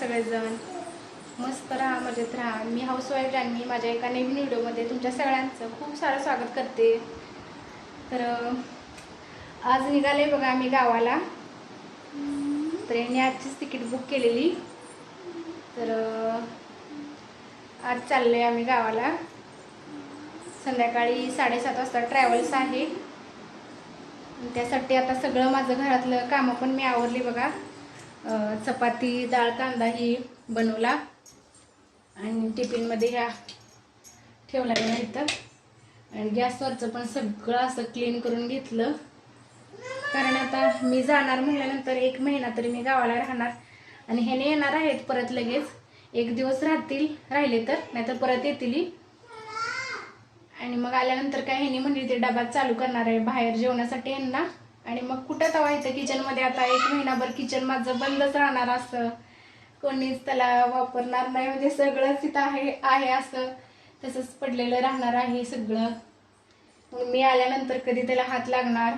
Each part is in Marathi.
सगळेजण. मस्त राहा मजेत राहा. मी हाऊसवाईफ आणि माझ्या एका नवीन व्हिडिओमध्ये तुमच्या सगळ्यांचं खूप सारं स्वागत करते. तर आज निघाले बघा आम्ही गावाला. तर यांनी आजचीच तिकीट बुक केलेली. तर आज चाललो आहे आम्ही गावाला. संध्याकाळी साडेसात वाजता ट्रॅव्हल्स आहे. त्यासाठी आता सगळं माझं घरातलं कामं पण मी आवरली बघा. चपाती डाळ कांदा ही बनवला. आणि टिफिनमध्ये ह्या ठेवला नाही तर आणि गॅसवरचं पण सगळं असं क्लीन करून घेतलं. कारण आता मी जाणार म्हटल्यानंतर एक महिना तरी मी गावाला राहणार. आणि ह्याने येणार आहेत परत लगेच. एक दिवस राहतील राहिले तर नाहीतर परत येतील आणि मग आल्यानंतर काय ह्याने म्हणली ते डबा चालू करणार आहे बाहेर जेवणासाठी यांना. आणि मग कुठं तवा इथं किचनमध्ये आता एक महिनाभर किचन माझं बंदच राहणार असं. कोणीच त्याला वापरणार नाही म्हणजे सगळंच तिथं आहे आहे असं. तसंच पडलेलं राहणार आहे सगळं. मग मी आल्यानंतर कधी त्याला हात लागणार?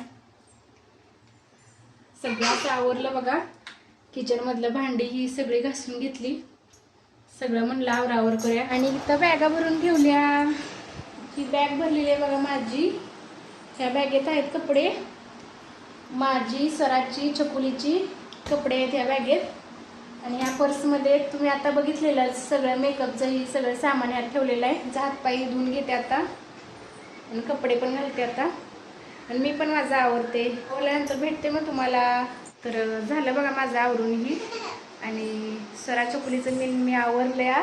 सगळं असं आवरलं बघा. किचनमधलं भांडी ही सगळी घासून घेतली. सगळं म्हणलं आवरावर करूया. आणि इथं बॅगा भरून ठेवल्या ही बॅग भरलेली आहे बघा माझी. ह्या बॅगेत आहेत कपडे. माझी सराची चकुलीची कपडे आहेत ह्या बॅगेत. आणि ह्या पर्समध्ये तुम्ही आता बघितलेलं सगळं मेकअपचंही सगळं सामान यात ठेवलेलं आहे. म्हणजे हातपाई धुवून घेते आता. आणि कपडे पण घालते आता. आणि मी पण माझं आवडते ओल्यानंतर भेटते मग तुम्हाला. तर झालं बघा माझं आवरूनही. आणि सरा चकुलीचं मी मी आवरलं आ.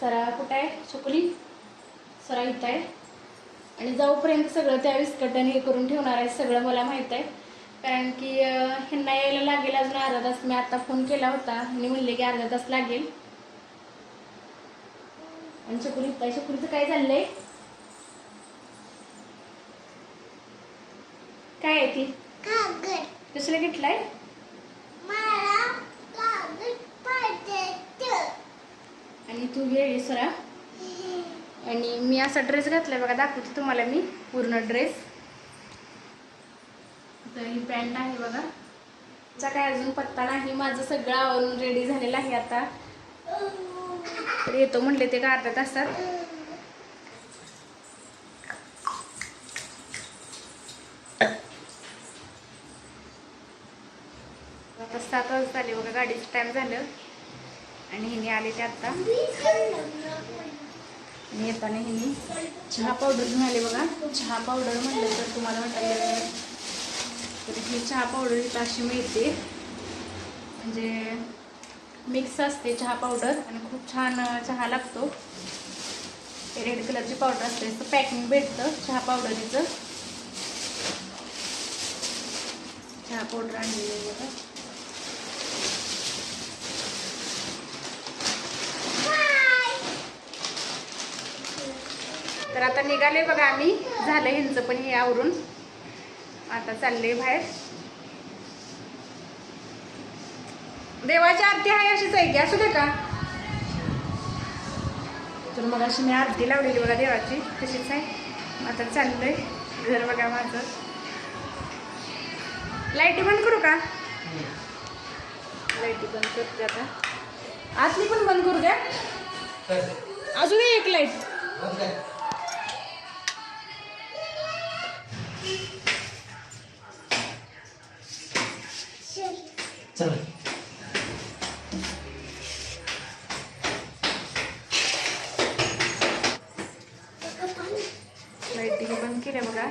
सरा कुठं आहे? चकुली सरा इथं आहे. आणि जाऊपर्यंत सगळं त्या विस्कटन हे करून ठेवणार आहे. सगळं मला माहीत आहे. कारण की ह्यांना यायला लागेल अजून अर्धा तास. मी आता फोन केला होता. आणि म्हणले की अर्धा तास लागेल. आणि इथं आहे चकुलीचं काय चाललंय? काय आहे ती? दुसरं घेतलाय? आणि तू घे सरा. आणि मी असा ड्रेस घातलाय बघा दाखवते तुम्हाला मी पूर्ण ड्रेस तर ही पॅन्ट आहे बघा. चा काय अजून पत्ता नाही माझं सगळं आवरून रेडी झालेलं आहे आता. तर येतो म्हटले ते का अर्ध्या तासात. आता सात वाजता आले बघा गाडीचं टाइम झालं. आणि हिने आले ते आता. आणि येताना हिने चहा पावडर घेऊन आले बघा. चहा पावडर म्हटलं तर तुम्हाला वाटायला तर ही चहा पावडर इथं अशी मिळते. म्हणजे मिक्स असते चहा पावडर आणि खूप छान चहा लागतो. रेड कलरची पावडर असते तर पॅकिंग भेटतं चहा पावडरीचं चहा पावडर आणलेली बघा. तर आता निघाले बघा आम्ही झालं ह्यांचं पण हे आवरून. आता चालले बाहेर. देवाची आरती आहे अशीच आहे की? असू दे का? तर मग अशी मी आरती लावलेली बघा देवाची तशीच आहे. आता चाललंय घर बघा माझं. लाईटी बंद करू का? लाईटी बंद करते आता. आतली पण बंद करू द्या. अजून एक लाइट. चला. लाईटिंग बंद केलं बघा.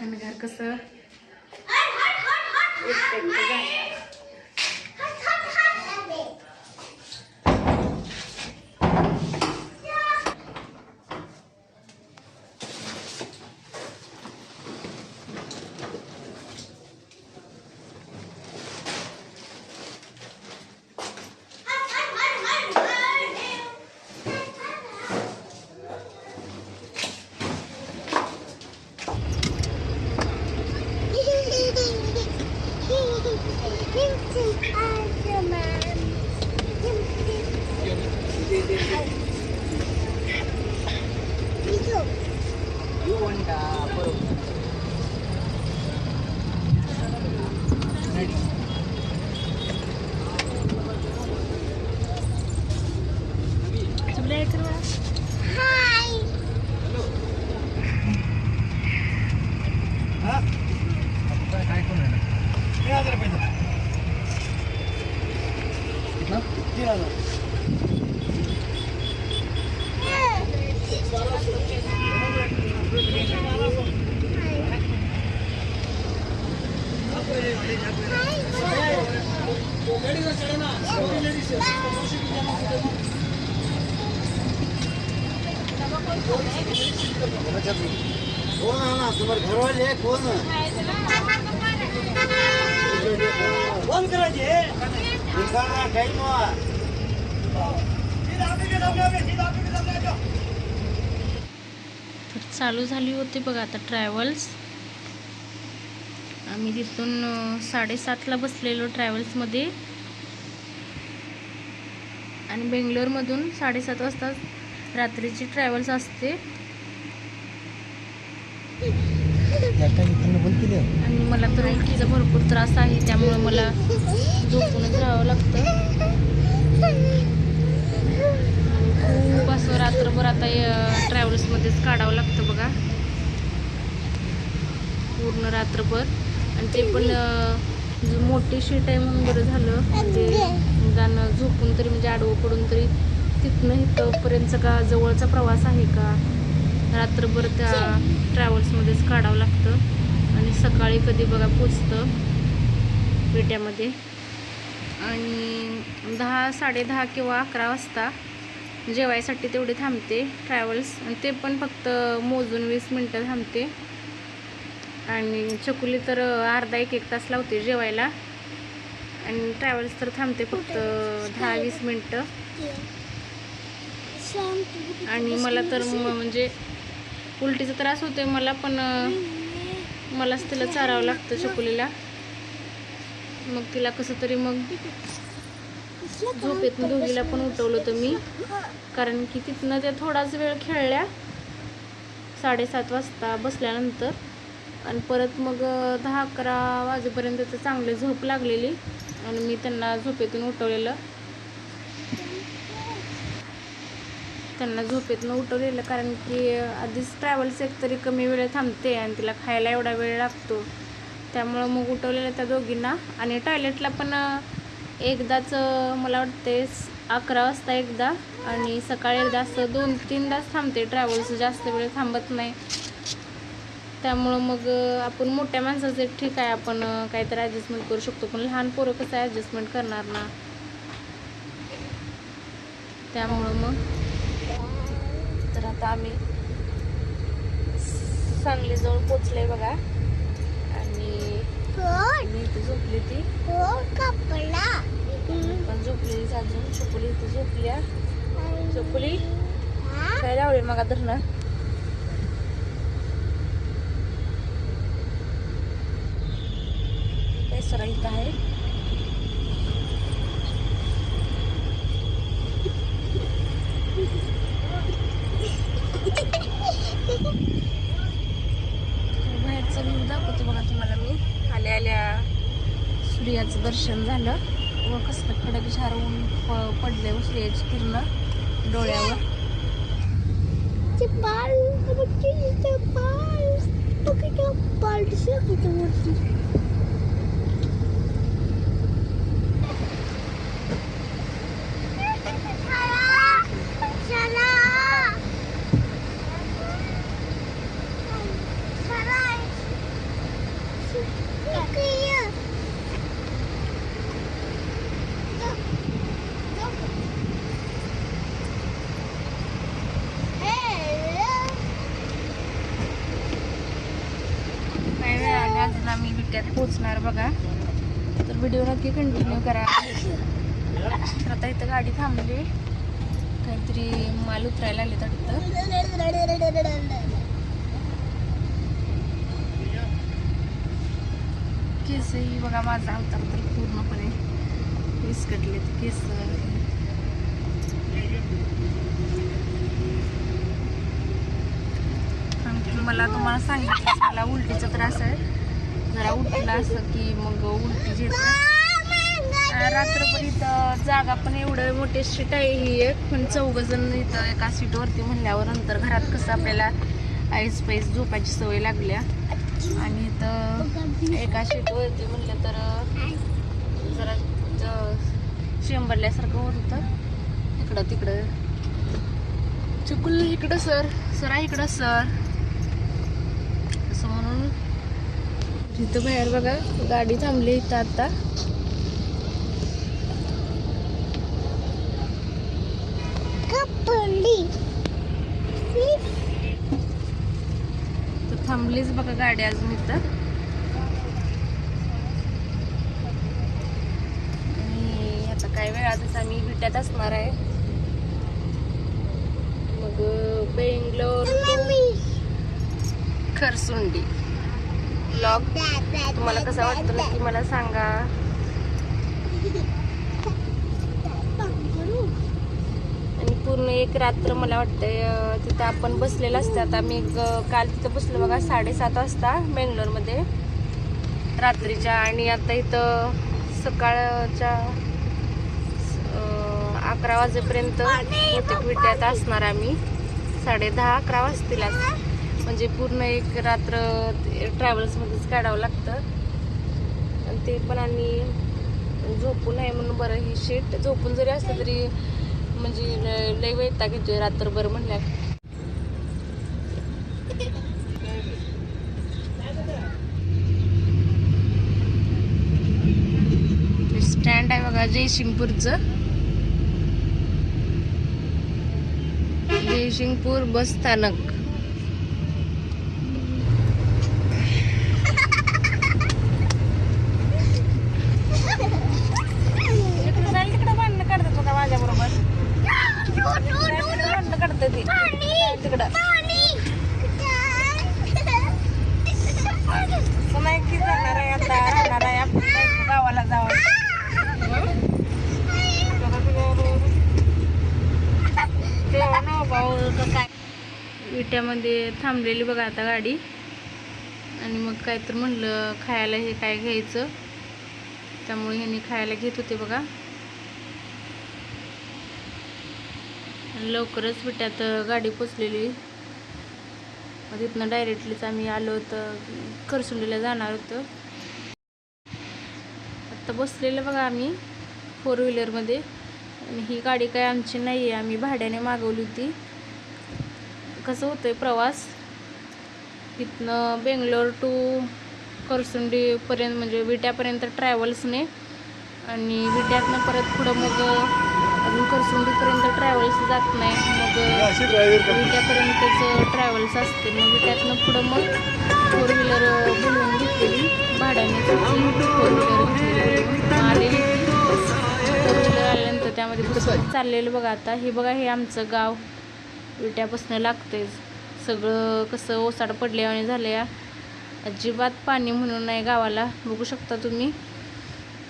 आणि घर कसं कोण आहे ना तुम्हाला घरवाले कोण कोण करायचे टाईम तर चालू झाली होती बघा आता ट्रॅव्हल्स. आम्ही तिथून साडेसातला बसलेलो ट्रॅव्हल्समध्ये. आणि बेंगलोरमधून साडेसात वाजता रात्रीची ट्रॅव्हल्स असते. आणि मला तर उलटीचा भरपूर त्रास आहे त्यामुळे मला झोपूनच राहावं लागतं. खूप असं रात्रभर आता ट्रॅव्हल्समध्येच काढावं लागतं बघा. पूर्ण रात्रभर. आणि ते पण मोठी शीट आहे म्हणून बरं झालं. म्हणजे निदान झोपून तरी म्हणजे आडवं पडून तरी तिथनं इथंपर्यंतचा का जवळचा प्रवास आहे का? रात्रभर त्या ट्रॅव्हल्समध्येच काढावं लागतं. आणि सकाळी कधी बघा पोचतं पेट्यामध्ये. आणि दहा साडेदहा किंवा अकरा वाजता जेवायसाठी तेवढे थांबते ट्रॅव्हल्स. आणि ते पण फक्त मोजून वीस मिनटं थांबते. आणि चकुली तर अर्धा एक एक तास लावते जेवायला. आणि ट्रॅव्हल्स तर थांबते फक्त दहा वीस मिनटं. आणि मला तर म्हणजे उलटीचा त्रास होतोय मला पण मलाच तिला चारावं लागतं शकुलीला. मग तिला कसं तरी मग झोपेत दोघीला पण उठवलं होतं मी. कारण की तिथनं त्या थोडाच वेळ खेळल्या साडेसात वाजता बसल्यानंतर. आणि परत मग दहा अकरा वाजेपर्यंत तर चांगली झोप लागलेली. आणि मी त्यांना झोपेतून उठवलेलं. त्यांना झोपेतून उठवलेलं कारण की आधीच ट्रॅव्हल्स एक तरी कमी वेळ थांबते आणि तिला खायला एवढा वेळ लागतो. त्यामुळं मग उठवलेलं त्या दोघींना. आणि टॉयलेटला पण एकदाच मला वाटते अकरा वाजता एकदा. आणि सकाळी एकदा असं दोन तीनदाच थांबते ट्रॅव्हल्स जास्त वेळ थांबत नाही. त्यामुळं मग आपण मोठ्या माणसाचं ठीक आहे आपण काहीतरी ॲडजस्टमेंट करू शकतो. पण लहान पोरं कसं ॲडजस्टमेंट करणार ना? त्यामुळं मग. तर आता आम्ही सांगलीजवळ पोचले बघा. आणि मी इथे झोपली ती पण झोपलेलीच अजून. चकुली इथे झोपल्या चकुली? काय लावले मग धरणं? काय इथं आहे. बाहेरचा व्ह्यू दाखवतो बघा तुम्हाला मी. आल्या आल्या सूर्याचं दर्शन झालं. व कसलं कडक झार ऊन प- पडले व हो सूर्याची किरण डोळ्यावर. बाल बघ बाल बघ बाल दिसत वरती काही वेळाने अजून आम्ही असणार बघा. तर व्हिडिओ नक्की कंटिन्यू करा. तर आता इथं गाडी थांबली. काहीतरी माल उतरायला आले तर केसही बघा माझा अवतार तर पूर्णपणे विस्कटले ते केस. कारण मला तुम्हाला सांगितलं मला उलटीचा त्रास आहे. जरा उठला असं की मग उलटी येते रात्रभर इथं जागा पण एवढं मोठी सीट आहे ही एक पण चौघ जण इथं एका सीटवरती म्हणल्यावर नंतर घरात कसं आपल्याला आईस पैस झोपायची सवय लागल्या. आणि इथं एका सीटवरती म्हणलं तर जरा शेंबरल्यासारखं होत होतं. इकडं तिकडं. चुकुल इकडं सर सरा इकडं सर असं म्हणून तिथं बाहेर बघा गाडी थांबली इथं आता. थांबलीच बघा गाडी अजून इथं. आणि आता काय वेळातच आम्ही विट्यात असणार आहे. मग बेंगलोर खरसुंडी. ब्लॉग तुम्हाला कसा वाटतो नक्की मला सांगा. आणि पूर्ण एक रात्र मला वाटतंय तिथं आपण बसलेलं असतं. आता मी काल तिथं बसलो बघा साडेसात वाजता बेंगलोरमध्ये. रात्रीच्या आणि आता इथं सकाळच्या अकरा वाजेपर्यंत बहुतेक विट्यात असणार आम्ही. साडे दहा अकरा वाजतील आज. म्हणजे पूर्ण एक रात्र ट्रॅव्हल्समध्येच काढावं लागतं. आणि ते पण आणि झोपून आहे म्हणून बरं ही शीट झोपून जरी असलं तरी म्हणजे ल- लय वैताग घेतोय रात्रभर म्हणल्या स्टँड आहे बघा जयसिंगपूरचं. जयसिंगपूर बस स्थानक तिकडे जाईल तिकडे भांडणं काढतात बघा माझ्या बरोबर काढतात ती. तिकडं. की जाणार आहे आता? राहणार आहे आपण गावाला जावं. विट्यामध्ये थांबलेली बघा आता गाडी. आणि मग काय तर म्हणलं खायला हे काय घ्यायचं? त्यामुळे ह्यांनी खायला घेत होते बघा. लवकरच विट्यात गाडी पोचलेली. मग तिथनं डायरेक्टलीच आम्ही आलो होतं करसुंडीला जाणार होतं. आत्ता बसलेलं बघा आम्ही फोर व्हीलरमध्ये आणि ही गाडी काय आमची नाही आहे आम्ही भाड्याने मागवली होती. कसं होतं आहे प्रवास? तिथनं बेंगलोर टू करसुंडीपर्यंत म्हणजे विट्यापर्यंत ट्रॅव्हल्सने आणि विट्यातनं परत पुढं मग अजून करसुंडीपर्यंत ट्रॅव्हल्स जात नाही. मग विट्यापर्यंतच ट्रॅव्हल्स असते. मग विट्यातनं पुढं मग फोर व्हीलर बोलवून घेतलेली. भाड्याने फोर व्हीलर घेतलेली आलेली. फोर व्हीलर आल्यानंतर त्यामध्ये पुढं चाललेलं बघा आता. हे बघा हे आमचं गाव. विट्यापासून लागतेच सगळं कसं ओसाड पडले आणि झालं या अजिबात पाणी म्हणून नाही गावाला. बघू शकता तुम्ही.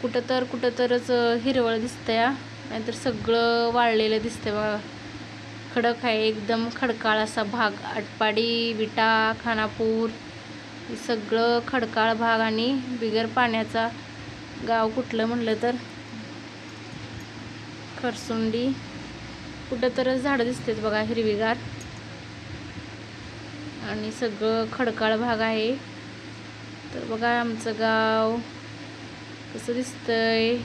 कुठं तर कुठं तरच हिरवळ दिसतंय. या नाहीतर सगळं वाळलेलं दिसतंय बघा. खडक आहे एकदम खडकाळ असा भाग. आटपाडी विटा खानापूर सगळं खडकाळ भाग आणि बिगर पाण्याचा गाव कुठलं म्हणलं तर? खरसुंडी. कुठं तरच झाडं दिसतात बघा हिरवीगार. आणि सगळं खडकाळ भाग आहे. तर बघा आमचं गाव. कसं दिसतंय?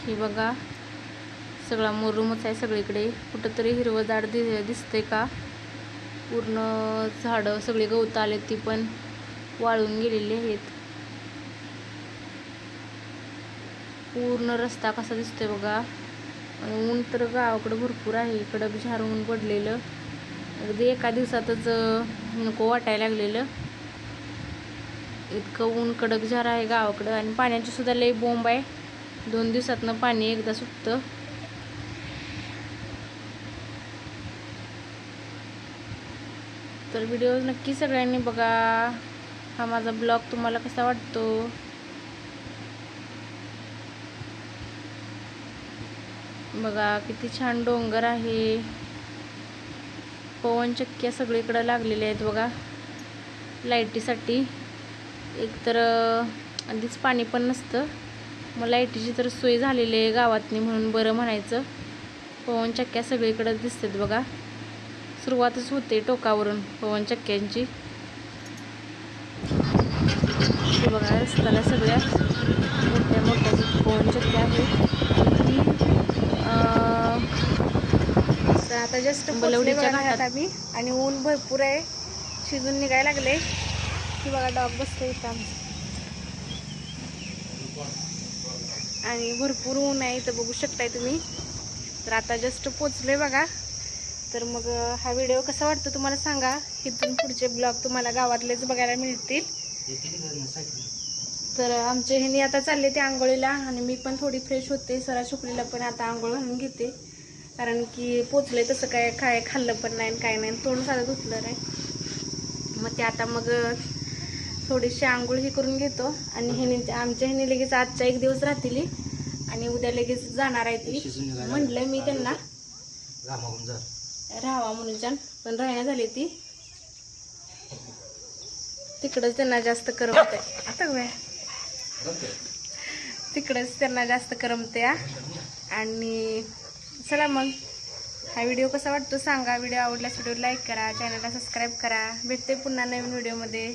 हे बघा सगळा मोरूमच आहे सगळीकडे. कुठंतरी हिरवं झाड दि दिसतंय का? पूर्ण झाडं सगळी गवत आले ती पण वाळून गेलेली आहेत. पूर्ण रस्ता कसा दिसतोय बघा. आणि ऊन तर गावाकडं भरपूर आहे. इकडं झार ऊन पडलेलं. अगदी एका दिवसातच नको वाटायला लागलेलं. इतकं ऊन कडक झार आहे गावाकडं आणि पाण्याची सुद्धा लई बोंब आहे. दोन दिवसातनं पाणी एकदा सुटतं. तर व्हिडिओ नक्की सगळ्यांनी बघा. हा माझा ब्लॉग तुम्हाला कसा वाटतो? बघा किती छान डोंगर आहे. पवनचक्क्या सगळीकडं लागलेल्या आहेत बघा. लाईटीसाठी. एक तर आधीच पाणी पण नसतं. मग लाईटीची तर सोय झालेली आहे गावातनी म्हणून बरं म्हणायचं. पवनचक्क्या सगळीकडं दिसतात बघा. सुरुवातच होते टोकावरून पवनचक्क्यांची हे बघा रस्त्याला सगळ्या मोठ्या मोठ्या पवनचक्क्या आहेत आणि ती, अं, तर आता जस्ट बलवडीच्या घाटात. आम्ही. आणि ऊन भरपूर आहे. शिजून निघायला लागले. की बघा डॉग बसतो इथं आमचं. आणि भरपूर ऊन आहे इथं. बघू शकताय तुम्ही. तर आता जस्ट पोचलोय बघा. तर मग हा व्हिडिओ कसा वाटतो तुम्हाला सांगा. इथून पुढचे ब्लॉग तुम्हाला गावातलेच बघायला मिळतील. तर आमचे ह्यानी आता चालले ते आंघोळीला. आणि मी पण थोडी फ्रेश होते. सरा शुक्लीला पण आता आंघोळ घालून घेते. कारण की पोचले तसं काय काय खाल्लं पण नाही आणि काय नाही. तोंड साधं धुतलं नाही. मग ते आता मग थोडीशी आंघोळ ही करून घेतो. आणि ह्यानी आमच्या ह्यानी लगेच आजच्या एक दिवस राहतील आणि उद्या लगेच जाणार आहे ती. म्हटलं मी त्यांना. राहावा म्हणून छान पण राहण्या झाली ती. तिकडंच त्यांना जास्त करमत आहे आता काय तिकडंच त्यांना जास्त करमते. आणि चला मग. हा व्हिडिओ कसा वाटतो सांगा. व्हिडिओ आवडल्यास व्हिडिओ लाईक करा चॅनलला सबस्क्राईब करा. भेटते पुन्हा नवीन व्हिडिओमध्ये.